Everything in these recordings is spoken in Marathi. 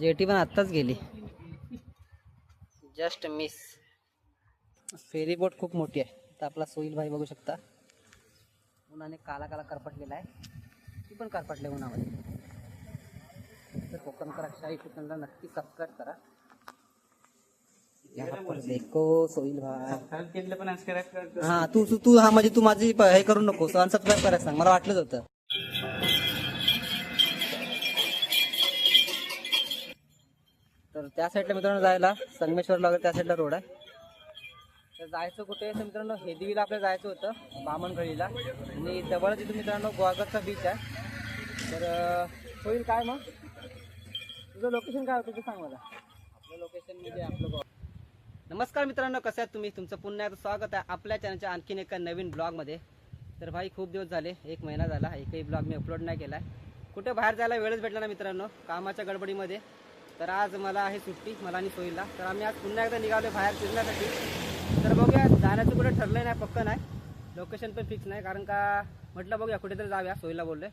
जेटी पण आत्ताच गेली. जस्ट मिस फेरी बोट खूप मोठी आहे. तर आपला सोईल भाई बघू शकता. उन्हाने काला काला करपटलेला आहे. ती पण करपटले उन्हामध्ये. तर कोकण करा यूट्यूब चॅनलला नक्की सबस्क्राईब करा. देखो सोईल भाई. हा तू तू हा म्हणजे तू माझी प- हे करू नको अनसबस्क्राईब करायला सांग मला वाटलंच होतं. तर त्या साईडला मित्रांनो जायला संगमेश्वरला वगैरे त्या साईडला रोड आहे. तर जायचं कुठे? तर मित्रांनो हेदवीला आपल्याला जायचं होतं बामणगडीला. आणि जवळच इथं मित्रांनो गोवागरचा बीच आहे. तर होईल काय मग? तुझं लोकेशन काय होतं ते सांग मला. आपलं लोकेशन म्हणजे आपलं गोवा. नमस्कार मित्रांनो कसं आहात तुम्ही? तुमचं पुन्हा एकदा स्वागत आहे आपल्या चॅनलच्या आणखीन एका नवीन ब्लॉगमध्ये तर भाई खूप दिवस झाले एक महिना झाला एकही ब्लॉग मी अपलोड नाही केला आहे कुठे बाहेर जायला वेळच भेटला ना मित्रांनो कामाच्या गडबडीमध्ये. तर आज मला आहे सुट्टी मला आणि सोयीला तर आम्ही आज पुन्हा एकदा निघालो बाहेर फिरण्यासाठी. तर बघूया जाण्याचं कुठे ठरलं नाही पक्क नाही. लोकेशन पण फिक्स नाही कारण का म्हटलं बघूया कुठेतरी जाऊया सोयीला बोलले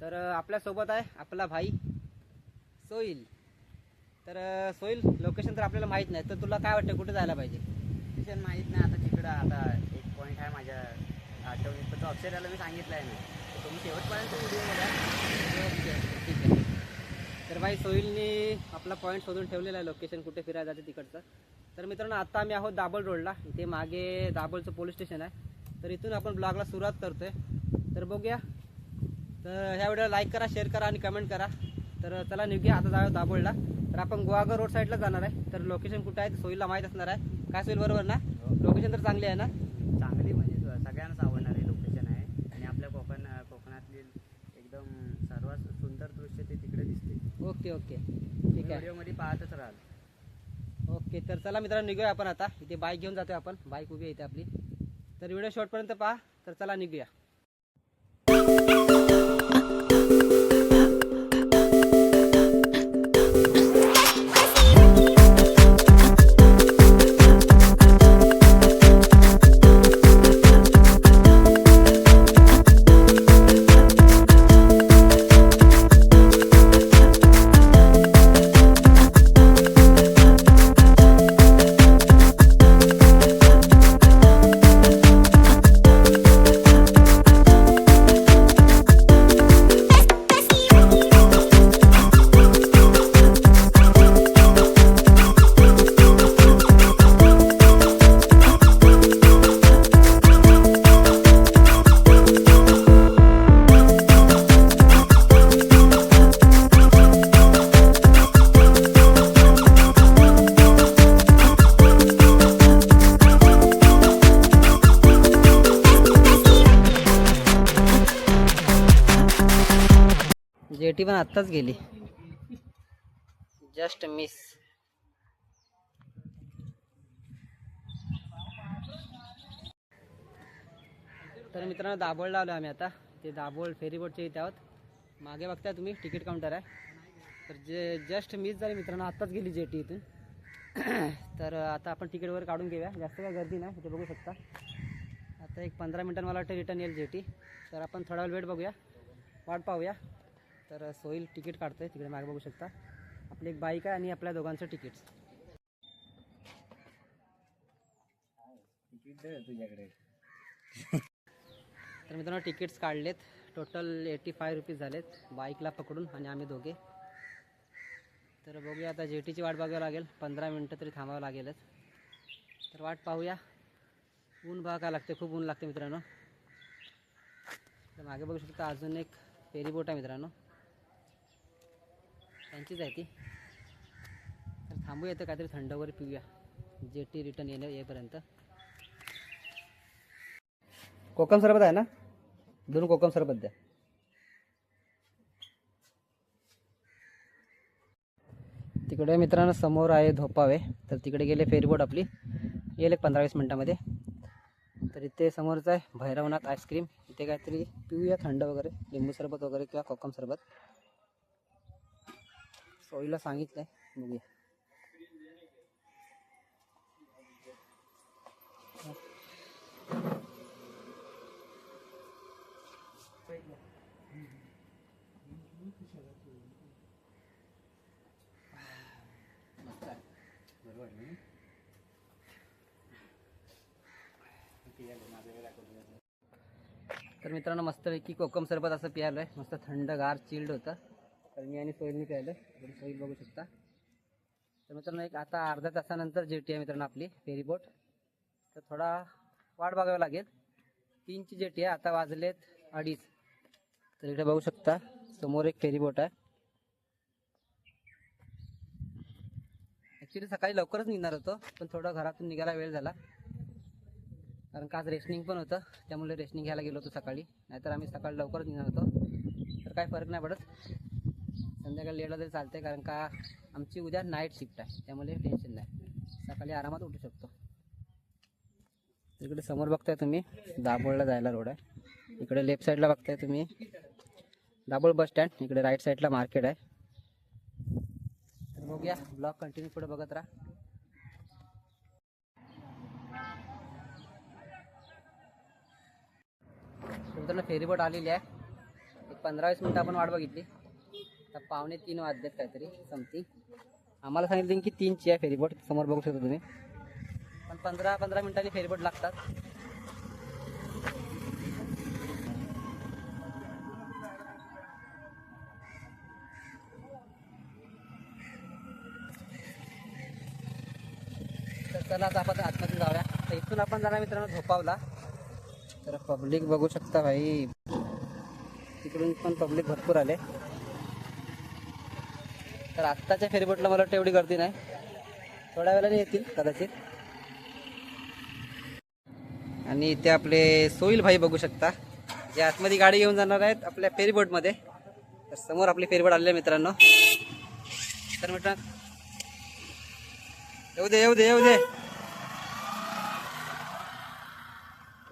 तर आपल्यासोबत आहे आपला भाई सोईल तर सोईल लोकेशन तर आपल्याला माहीत नाही तर तुला काय वाटतं कुठे जायला पाहिजे? लोकेशन माहीत नाही आता तिकडं आता एक पॉईंट आहे माझ्या आठवणीत पण तो अक्षराला मी सांगितलं आहे ना तुम्ही शेवटपर्यंत व्हिडिओ बघा. ठीक आहे. तर भाई सोईलनी आपला पॉईंट शोधून ठेवलेला आहे लोकेशन कुठे फिरायला जाते तिकडचं. तर मित्रांनो आता आम्ही आहोत दाबोल रोडला इथे मागे दाबोलचं पोलीस स्टेशन आहे. तर इथून आपण ब्लॉगला सुरुवात करतोय. तर बघूया. तर ह्या व्हिडिओला लाईक करा शेअर करा आणि कमेंट करा. तर चला निघूया आता जाऊया दाबोलला तर आपण गुहागर रोड साईडला जाणार आहे. तर लोकेशन कुठं आहे ते सोईलला माहीत असणार आहे. काय सोईल बरोबर ना? लोकेशन तर चांगली आहे ना चांगली म्हणजे स- सगळ्यांनाच आवडणारी लोकेशन आहे आणि आपल्या कोकण कोकणातली एकदम सर्वात सुंदर दृश्य ते तिकडे दिसते ओके ओके. ठीक आहे. व्हिडिओमध्ये पाहतच राहाल. ओके तर चला मित्रांनो निघूया आपण आता. इथे बाईक घेऊन जातोय आपण. बाईक उभी आहे इथे आपली. तर व्हिडिओ शॉर्टपर्यंत पहा. तर चला निघूया. आत्ताच गेली. जस्ट मिस तर मित्रांनो दाभोळ लावलो आम्ही आता. ते दाभोळ फेरीबोटच्या इथे आहोत. मागे बघताय तुम्ही तिकीट काउंटर आहे. तर जे जस्ट मिस झाली मित्रांनो आत्ताच गेली जेटी इथून. तर आता आपण तिकीट वगैरे काढून घेऊया. जास्त काय गर्दी नाही इथे बघू शकता. आता एक पंधरा मिनटां मला वाटतं रिटर्न येईल जेटी. तर आपण थोडा वेळ वेट बघूया. वाट पाहूया. तर सोईल तिकीट काढतोय. तिकडे मागे बघू शकता. आपली एक बाईक आहे आणि आपल्या दोघांचं तिकीट. तुझ्याकडे. तर मित्रांनो तिकीट्स काढलेत. टोटल एटी फाय रुपीज झालेत. बाईकला पकडून आणि आम्ही दोघे. तर बघूया आता जेटीची वाट बघावं लागेल. पंधरा मिनटं तरी थांबावं लागेलच. तर वाट पाहूया. ऊन बघावं लागते खूप ऊन लागते मित्रांनो. तर मागे बघू शकता अजून एक फेरी बोट आहे मित्रांनो. त्यांचीच आहे ती. तर थांबूया तर काहीतरी थंड वगैरे पिऊया. जेटी रिटर्न येणं येईपर्यंत. कोकम सरबत आहे ना? दोन कोकम सरबत द्या. तिकडे मित्रांनो समोर आहे धोपावे. तर तिकडे गेले फेरीबोट आपली. येईल एक पंधरा वीस मिनटामध्ये. तर इथे समोरचं आहे भैरवनाथ आईस्क्रीम इथे काहीतरी पिऊया थंड वगैरे. लिंबू सरबत वगैरे किंवा कोकम सरबत. सोयीला सांगितलं आहे बघूया. तर मित्रांनो मस्तपैकी कोकम सरबत असं प्यायलो आहे मस्त थंडगार चिल्ड होतं. तर मी आणि सोईलनी प्यायलो आहे सोईल बघू शकता. तर मित्रांनो एक आता अर्ध्या तासानंतर जेटी आहे मित्रांनो आपली फेरीबोट तर थोडा वाट बघावं लागेल. तीनची जेटी आहे आता वाजलेत अडीच. तर इकडे बघू शकता समोर एक फेरीबोट आहे. ॲक्च्युली सकाळी लवकरच निघणार होतो पण थोडं घरातून निघायला वेळ झाला. कारण का आज रेशनिंग पण होतं त्यामुळे रेशनिंग घ्यायला गेलो होतो सकाळी. नाहीतर आम्ही सकाळी लवकरच निघणार होतो. तर काही फरक नाही पडत. संध्याकाळी लेटला तरी चालते कारण का आमची उद्या नाईट शिफ्ट आहे त्यामुळे टेन्शन नाही. सकाळी आरामात उठू शकतो. इकडे समोर बघताय तुम्ही दाभोळला जायला रोड आहे. इकडे लेफ्ट साईडला बघताय तुम्ही दाभोळ बस स्टँड इकडे राईट साईडला मार्केट आहे. तर बघूया ब्लॉग कंटिन्यू पुढे बघत राहा. मित्रांनो फेरीबोट आलेली आहे. एक पंधरा वीस मिनटं आपण वाट बघितली. आता पावणे तीन वाजलेत काहीतरी समथिंग आम्हाला सांगितलं की तीनची आहे फेरीबोट समोर बघू शकता तुम्ही. पण पंधरा पंधरा मिनिटांनी फेरीबोट लागतात. तर चला आता आपण आतमध्ये जाऊया. तर इथून आपण जाणार मित्रांनो झोपावला. तर पब्लिक बघू शकता भाई. तिकडून पण पब्लिक भरपूर आले. तर आत्ताच्या फेरीबोटला मला वाटतं एवढी गर्दी नाही. थोड्या वेळाने येतील कदाचित. आणि इथे आपले सोईल भाई बघू शकता. जे आतमध्ये गाडी घेऊन जाणार आहेत आपल्या फेरीबोटमध्ये. तर समोर आपली फेरीबोट आलेली आहे मित्रांनो. तर मित्रांनो येऊ दे येऊ दे येऊ दे.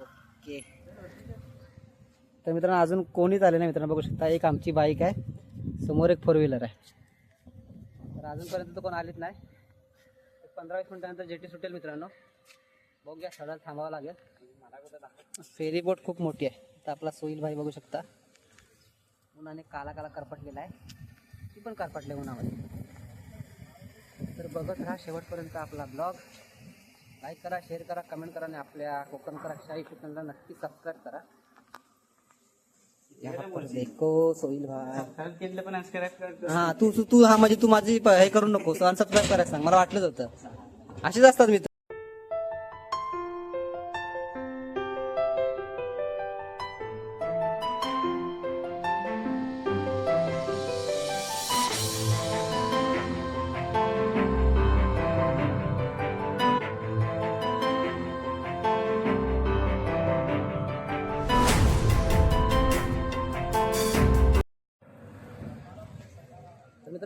ओके. तर मित्रांनो अजून कोणीच आले नाही मित्रांनो बघू शकता. एक आमची बाईक आहे. समोर एक फोर व्हीलर आहे. तर अजूनपर्यंत तर कोण आलेच नाही. एक पंधरा वीस मिनिटानंतर जेटी सुटेल मित्रांनो. बघूया सडायला थांबावं लागेल. फेरी बोट खूप मोठी आहे. तर आपला सोईल भाई बघू शकता. उन्हाने काला काला करपटलेला आहे ती पण करपटले उन्हामध्ये. तर बघत राहा शेवटपर्यंत आपला ब्लॉग. लाईक करा शेअर करा कमेंट करा आणि आपल्या कोकण करा. शाही चॅनलला नक्की सबस्क्राईब करा. देखो सोईल भाई. हा तू तू हा म्हणजे तू माझी हे करू नको अनसबस्क्राईब करायला सांग. मला वाटलंच होतं. असेच असतात मित्र.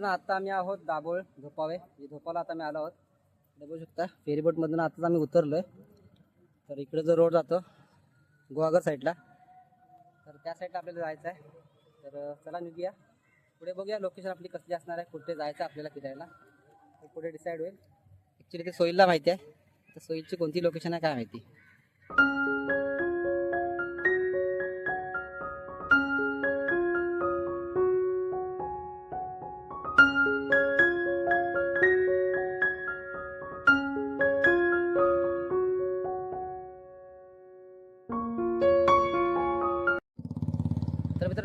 मित्रांनो आता आम्ही आहोत दाभोळ झोपावे म्हणजे झोपाला आता आम्ही आलो आहोत. इकडे बघू शकता फेरीबोटमधून आताच आम्ही उतरलोय. तर इकडे जो रोड जातो गोवागर साईडला तर त्या साईडला आपल्याला जायचं आहे तर चला निघूया. पुढे बघूया लोकेशन आपली कसली असणार आहे कुठे जायचं आपल्याला फिरायला. ते पुढे डिसाईड होईल. ॲक्च्युली ते सोईलला माहिती आहे. तर सोईलची कोणती लोकेशन आहे काय माहिती?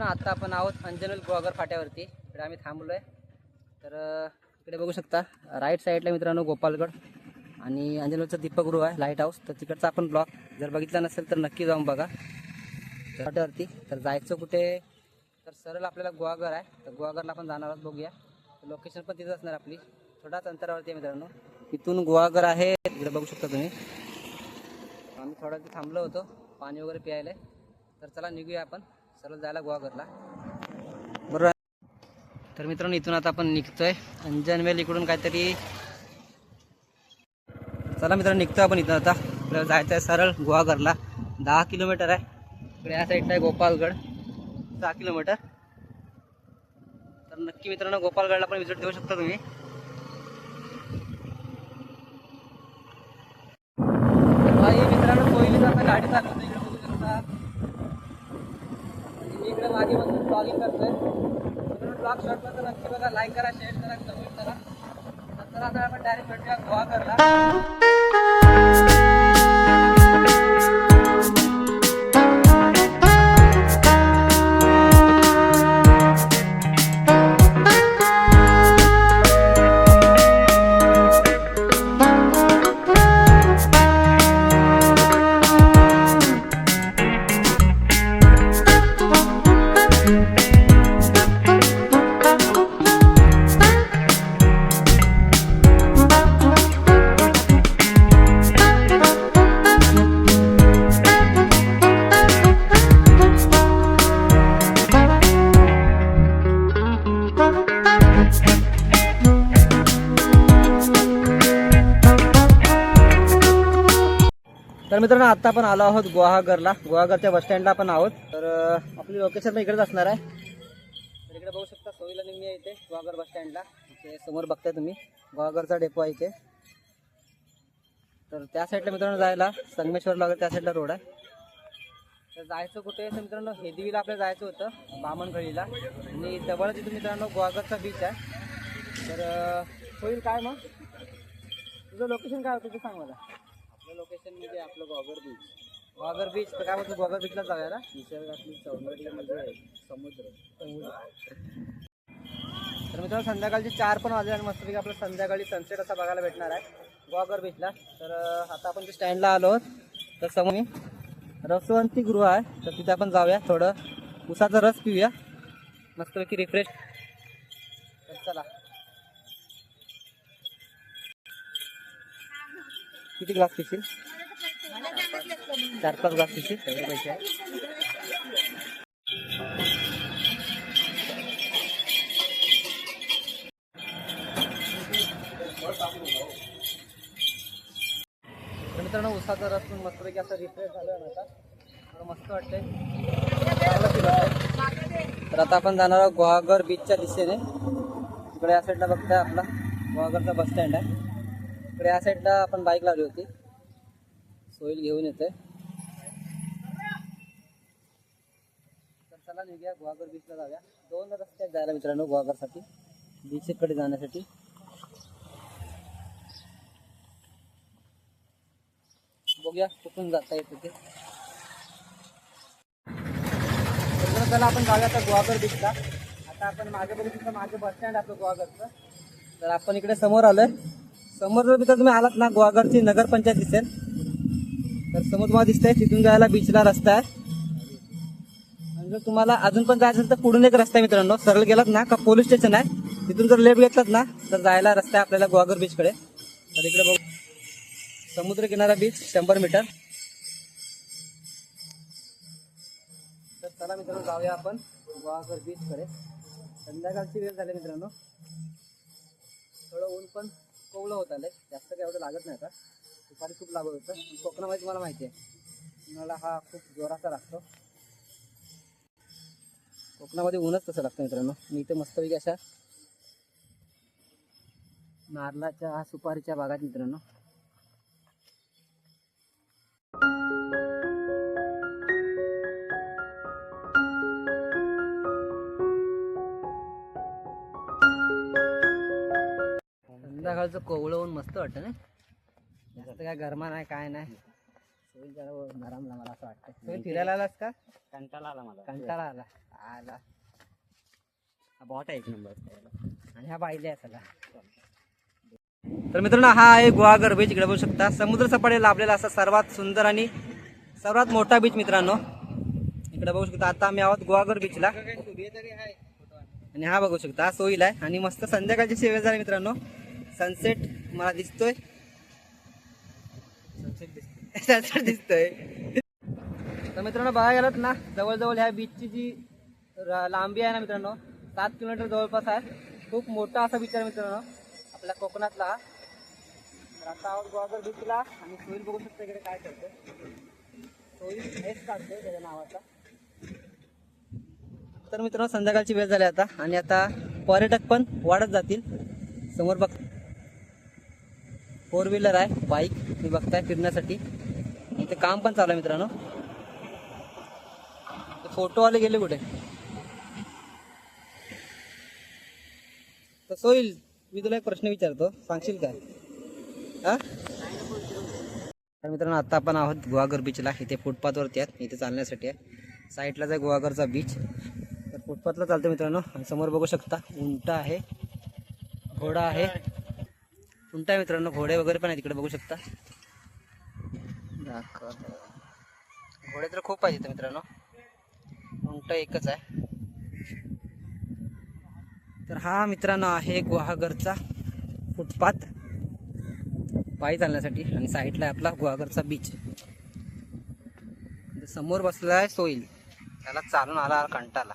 मित्रांनो आता आपण आहोत अंजनल गोवागर फाट्यावरती. इकडे आम्ही थांबलो आहे तर इकडे बघू शकता राईट साईडला मित्रांनो गोपालगड आणि अंजनलचं दीपगृह आहे लाइट हाऊस तर तिकडचा आपण ब्लॉक जर बघितला नसेल तर नक्की जाऊन बघा. फाट्यावरती. तर जायचं कुठे? तर सरळ आपल्याला गोवागर आहे. तर गोवागरला आपण जाणार आहोत बघूया. लोकेशन पण तिथं असणार आपली. थोडाच अंतरावरती आहे मित्रांनो. इथून गोवागर आहे. इकडे बघू शकता तुम्ही. आम्ही थोडा थांबलो होतो पाणी वगैरे प्यायला. तर चला निघूया आपण. सरळ जायला गोवागरला बरोबर तर मित्रांनो इथून आता आपण निघतोय. अंजनवेल इकडून काहीतरी चला मित्रांनो निघतोय आपण इथून आता. जायचं आहे सरळ गुहागरला. दहा किलोमीटर आहे. इकडे या साईडला आहे गोपालगड. सहा किलोमीटर. तर नक्की मित्रांनो गोपालगडला पण विजिट देऊ शकता तुम्ही. मित्रांनो कोयली आता गाडी चालवते इकडे बघू शकता आणि मी इकडे मागे बसून ब्लॉगिंग करतोय. मित्रांनो ब्लॉग शॉर्ट तर नक्की बघा लाईक करा शेअर करा कमेंट करा. नंतर आता आपण डायरेक्ट भेटूया गोवा तर मित्रांनो आता आपण आलो आहोत गुहागरला. गुहागरच्या बस स्टँडला आपण आहोत. तर आपली लोकेशन इकडेच असणार आहे. तर इकडे बघू शकता सोयीला निघणी आहे इथे गुहागर बस स्टँडला इथे समोर बघताय तुम्ही गुवाघरचा डेपो आहे इथे. तर त्या साईडला मित्रांनो जायला संगमेश्वरला वगैरे त्या साईडला रोड आहे. तर जायचं कुठे तर मित्रांनो हेदवीला आपल्याला जायचं होतं बामणगळीला आणि जवळच इथे मित्रांनो गुहागरचा बीच आहे. तर होईल काय मग? तुझं लोकेशन काय होतं ते सांग मला. आपलं लोकेशन म्हणजे आपलं गॉगर बीच गॉगर बीच तर काय म्हणतो गॉगर बीचला जाऊया ना? निसर्गातली सौंदर्य म्हणजे समुद्र. तर मित्रांनो संध्याकाळचे चार पण वाजले आणि मस्तपैकी आपलं संध्याकाळी सनसेट असा बघायला भेटणार आहे. गॉगर बीचला तर आता आपण स्टँडला आलो आहोत तर समोर मी रसवंती गृह आहे. तर तिथे आपण जाऊया थोडं. उसाचा रस पिऊया. मस्तपैकी रिफ्रेश तर चला. किती ग्लास पिशील? चार पाच ग्लास पिशील? तेवढे पैसे आहे मित्रांनो उसाचा रस पण मस्तपैकी असं रिफ्रेश झालं ना आता. मस्त वाटतंय. तर आता आपण जाणार आहोत गुहागर बीचच्या दिशेने. इकडे या साईडला बघताय आपला गुहागरचा बस स्टँड आहे. इकडे या साईडला आपण बाईक लावली होती. सोईल घेऊन येते तर चला निघूया गुहागर बीचला जाऊया. दोन रस्ते आहेत जायला मित्रांनो गुहागरसाठी. बीचकडे जाण्यासाठी. बघूया कुठून जाता येत ते. चला आपण जाऊया आता गुहागर बीचला आता आपण मागे बघितलं मागे बस स्टँड आपलं गुहागरचं. तर आपण इकडे समोर आलोय. समोर जर मित्र तुम्ही आलात ना गुहागरची नगरपंचायत दिसेल. तर समोर तुम्हाला दिसतंय तिथून जायला बीचला रस्ता आहे. आणि जर तुम्हाला अजून पण जायचं असेल तर पुढून एक रस्ता आहे मित्रांनो. सरळ गेलात ना का पोलीस स्टेशन आहे. तिथून जर लेफ्ट घेतलात ना तर जायला रस्ता आहे आपल्याला गुहागर बीचकडे तर इकडे बघू. समुद्र किनारा बीच शंभर मीटर तर चला मित्रांनो जाऊया आपण गुहागर बीचकडे संध्याकाळची वेळ झाली मित्रांनो. थोडं ऊन पण कोवळं होत आलं जास्त काय एवढं लागत नाही आता. दुपारी खूप लागत होतं. पण कोकणामध्ये तुम्हाला माहिती आहे. उन्हाळा हा खूप जोराचा लागतो. कोकणामध्ये ऊनच तसं लागतं मित्रांनो. मी इथे मस्तपैकी अशा नारळाच्या सुपारीच्या बागात मित्रांनो. संध्याकाळचं कोवळं ऊन मस्त वाटतं ना? जास्त काय गरमा नाही काय नाही. नरमला मला असं वाटतं. फिरायला आलास का? कंटाळा आला मला. कंटाळा आला. आला. बॉट आहे एक नंबर आणि हा बाईले आहे तर मित्रांनो हा आहे गुहागर बीच इकडे बघू शकता. समुद्र सपाटी लाभलेला असा सर्वात सुंदर आणि सर्वात मोठा बीच मित्रांनो. इकडे बघू शकता आता आम्ही आहोत गुहागर बीचला आणि हा बघू शकता हा सोईल आहे. आणि मस्त संध्याकाळची सेवे झाली मित्रांनो. सनसेट मला दिसतोय. सनसेट दिसतोय. तर मित्रांनो बघायला गेलात ना जवळजवळ ह्या बीचची जी लांबी आहे ना मित्रांनो सात किलोमीटर जवळपास आहे. खूप मोठा असा बीच आहे मित्रांनो आपल्या कोकणातला. हा तर आता आहोत गोवागर बीचला आणि सोईल बघू शकता इकडे काय करतोय. सोईल हेच काढतोय त्याच्या नावाचा. तर मित्रांनो संध्याकाळची वेळ झाली आता आणि आता पर्यटक पण वाढत जातील. समोर बघ फोर व्हीलर आहे बाईक मी बघताय फिरण्यासाठी. इथे काम पण चालू आहे मित्रांनो. फोटोवाले गेले कुठे? तर सोईल मी तुला एक प्रश्न विचारतो. सांगशील काय? हा? तर मित्रांनो आता आपण आहोत गुहागर बीचला इथे फुटपाथवरती आहेत. इथे चालण्यासाठी आहे. साईडलाच आहे गुहागरचा बीच तर फुटपाथला चालतो मित्रांनो. समोर बघू शकता उंट आहे घोडा आहे. उंट मित्रांनो घोडे वगैरे पण आहे तिकडे बघू शकता. घोडे तर खूप पाहिजे मित्रांनो. उंट एकच आहे. तर हा मित्रांनो आहे गुहागरचा फुटपाथ. पायी चालण्यासाठी आणि साईडला आहे आपला गुहागरचा बीच समोर बसला आहे सोईल. त्याला चालून आला कंटाला.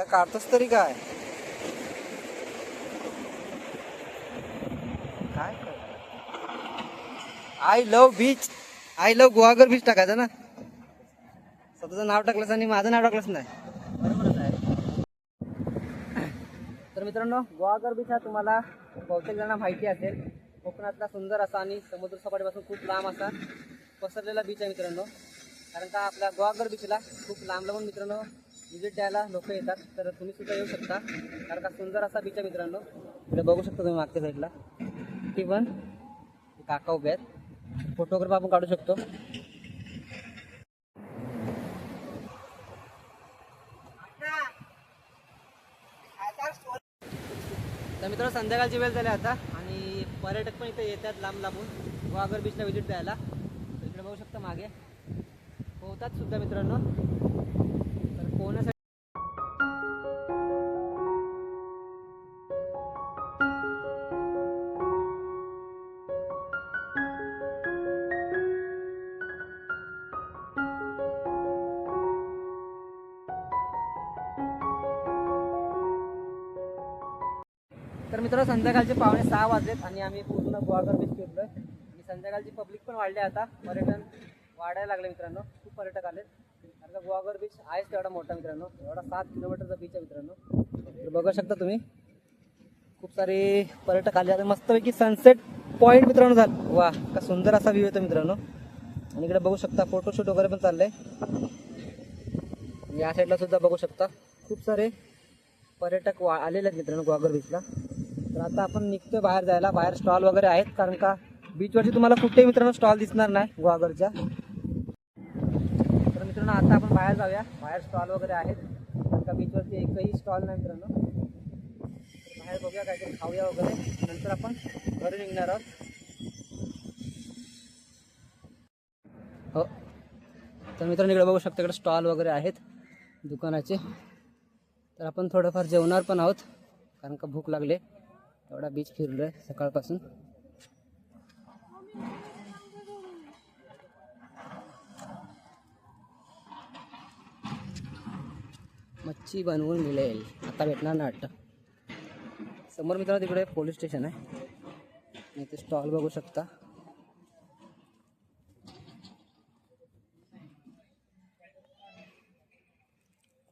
काय काढतोस तरी काय? काय I love beach I love Guhagar beach टाकायचं ना? स्वतःचं नाव टाकलंस आणि माझं नाव टाकलंच नाही. बरोबरच आहे. तर मित्रांनो गुहागर बीच हा तुम्हाला बहुतेक जणांना माहिती असेल. कोकणातला सुंदर असा आणि समुद्र सपाटीपासून खूप लांब असा पसरलेला बीच आहे मित्रांनो. कारण का आपल्या गुहागर बीचला खूप लांब लांबून मित्रांनो विजिट द्यायला लोक येतात तर तुम्ही सुद्धा येऊ शकता. कारण का सुंदर असा बीच आहे मित्रांनो. इकडे बघू शकता तुम्ही मागच्या साईडला ती पण काका उभे आहेत. फोटोग्राफ आपण काढू शकतो. तर मित्रांनो संध्याकाळची वेळ झाली आता आणि पर्यटक पण इथे येतात लांब लांबून. वाघर बीचला व्हिजिट द्यायला. तर इकडे बघू शकता मागे. पोहतात सुद्धा मित्रांनो. पोहण्यासाठी तर मित्रांनो संध्याकाळचे पावणे सहा वाजलेत आणि आम्ही पूर्ण गुहागर बीच फिरलोय. आणि संध्याकाळची पब्लिक पण वाढली आता. पर्यटन वाढायला लागले मित्रांनो. खूप पर्यटक आलेत. कारण का बीच आहेच तेवढा मोठा मित्रांनो. एवढा सात किलोमीटरचा बीच आहे मित्रांनो. तर बघू शकता तुम्ही. खूप सारे पर्यटक आले. आता मस्तपैकी सनसेट पॉईंट मित्रांनो झाला. वा का सुंदर असा व्ह्यू येतो मित्रांनो. आणि इकडे बघू शकता फोटोशूट वगैरे पण चाललंय. या साईडला सुद्धा बघू शकता. खूप सारे पर्यटक वा आलेले आहेत मित्रांनो गुहागर बीचला तर आता आपण निघतोय बाहेर जायला. बाहेर स्टॉल वगैरे आहेत. कारण का बीचवरती तुम्हाला कुठेही मित्रांनो स्टॉल दिसणार नाही गुवागरच्या. मित्रांनो आता आपण बाहेर जाऊया. बाहेर स्टॉल वगैरे आहेत. कारण का बीचवरती एकही स्टॉल नाही मित्रांनो. बाहेर बघूया काहीतरी खाऊया वगैरे. नंतर आपण घरी निघणार आहोत. हो. तर मित्रांनो इकडे बघू शकता इकडे स्टॉल वगैरे आहेत दुकानाचे. तर आपण थोडंफार जेवणार पण आहोत कारण का भूक लागले. एवढा बीच फिरलो आहे सकाळपासून. मच्छी बनवून मिळेल. आता भेटणार ना वाटतं समोर मित्रांनो तिकडे पोलीस स्टेशन आहे. इथे स्टॉल बघू शकता.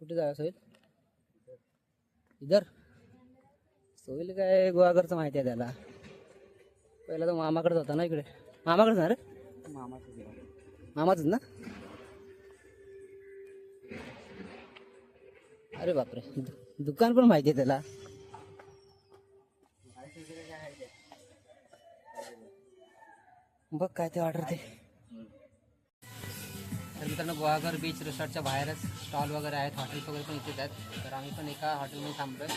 कुठे जायचं सोईल इधर. सोईल काय गुहागरचं माहिती आहे त्याला? पहिला तो मामाकडेच होता ना इकडे. मामाकडेच ना रे? मामाच ना? अरे बापरे. दु- दुकान पण माहिती आहे त्याला. बघ काय ते ऑर्डर ते. तर मित्रांनो गुहागर बीच रिसॉर्टच्या बाहेरच स्टॉल वगैरे आहेत हॉटेल्स वगैरे पण इथेच आहेत. तर आम्ही पण एका हॉटेलमध्ये थांबलो आहे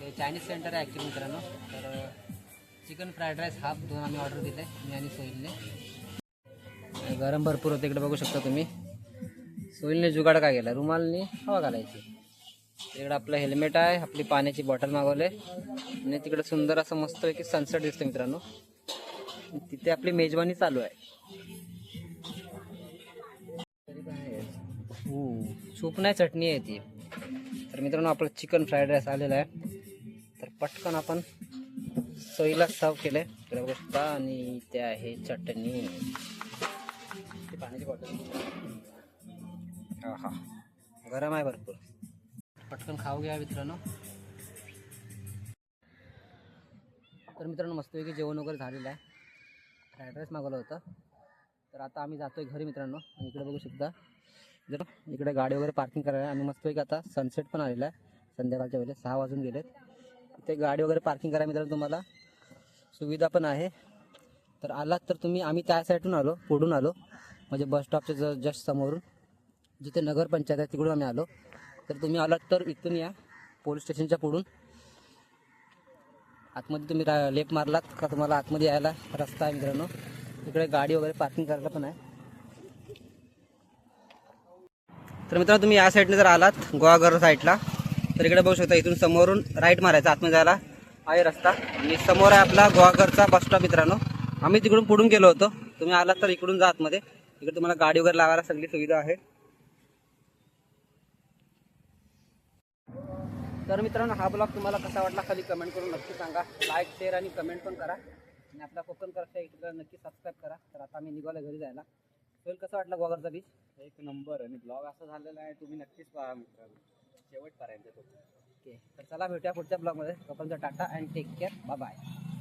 ते चायनीज सेंटर आहे ॲक्च्युली मित्रांनो. तर चिकन फ्राईड राईस हाफ दोन आम्ही ऑर्डर दिले मी आणि सोहिलने. गरम भरपूर होते इकडे बघू शकता तुम्ही. सोहिलने जुगाड काय केला? रुमालने हवा घालायची. इकडे आपलं हेल्मेट आहे आपली पाण्याची बॉटल मागवले आणि तिकडे सुंदर असं मस्तपैकी सनसेट दिसतं मित्रांनो. तिथे आपली मेजवानी चालू आहे. सूप नाही चटणी आहे ती. तर मित्रांनो आपलं चिकन फ्राईड राईस आलेलं आहे. तर पटकन आपण सोयीला सर्व केलं. आहे बघू शकता आणि ते आहे चटणी. पाण्याची बॉटल हा हा. गरम आहे भरपूर. पटकन खाऊ घ्या मित्रांनो. तर मित्रांनो मस्तपैकी जेवण वगैरे झालेलं आहे. फ्राईड राईस मागवलं होतं. तर आता आम्ही जातोय घरी मित्रांनो. आणि इकडे बघू शकता. जर इकडे गाडी वगैरे पार्किंग करायला आणि मस्तपैकी आता सनसेट पण आलेला आहे. संध्याकाळच्या वेळेस सहा वाजून गेलेत. ते गाडी वगैरे पार्किंग करायला मित्रांनो तुम्हाला. सुविधा पण आहे. तर आलात तर तुम्ही आम्ही त्या साईडून आलो पुढून आलो. म्हणजे बस स्टॉपच्या ज जस्ट समोरून. जिथे नगरपंचायत आहे तिकडून आम्ही आलो. तर तुम्ही आलात तर इथून या पोलीस स्टेशनच्या पुढून. आतमध्ये तुम्ही रा लेप मारलात का तुम्हाला आतमध्ये यायला रस्ता आहे मित्रांनो? इकडे गाडी वगैरे पार्किंग करायला पण आहे. तर मित्रांनो तुम्ही या साईडने जर आलात गोवाघर साईडला तर इकडे बघू शकता इथून समोरून राईट मारायचा आतमध्ये जायला आहे रस्ता. आणि समोर आहे आपला गोवाघरचा बस स्टॉप मित्रांनो. आम्ही तिकडून पुढून गेलो होतो. तुम्ही आलात तर इकडून जा आतमध्ये. इकडे तुम्हाला गाडी वगैरे लावायला सगळी सुविधा आहे. तर मित्रांनो हा ब्लॉग तुम्हाला कसा वाटला खाली कमेंट करून नक्की सांगा. लाईक शेअर आणि कमेंट पण करा. आणि आपला कोकण करता इकडे नक्की सबस्क्राईब करा. तर आता आम्ही निघालो घरी जायला. सोयल कसं वाटलं गोवाघरचा बीच एक नंबर आणि ब्लॉग असा झालेला आहे तुम्ही नक्कीच पहा मित्रांनो. शेवटपर्यंत तो. ओके तर चला भेटूया पुढच्या ब्लॉगमध्ये तोपर्यंत tata and take care bye bye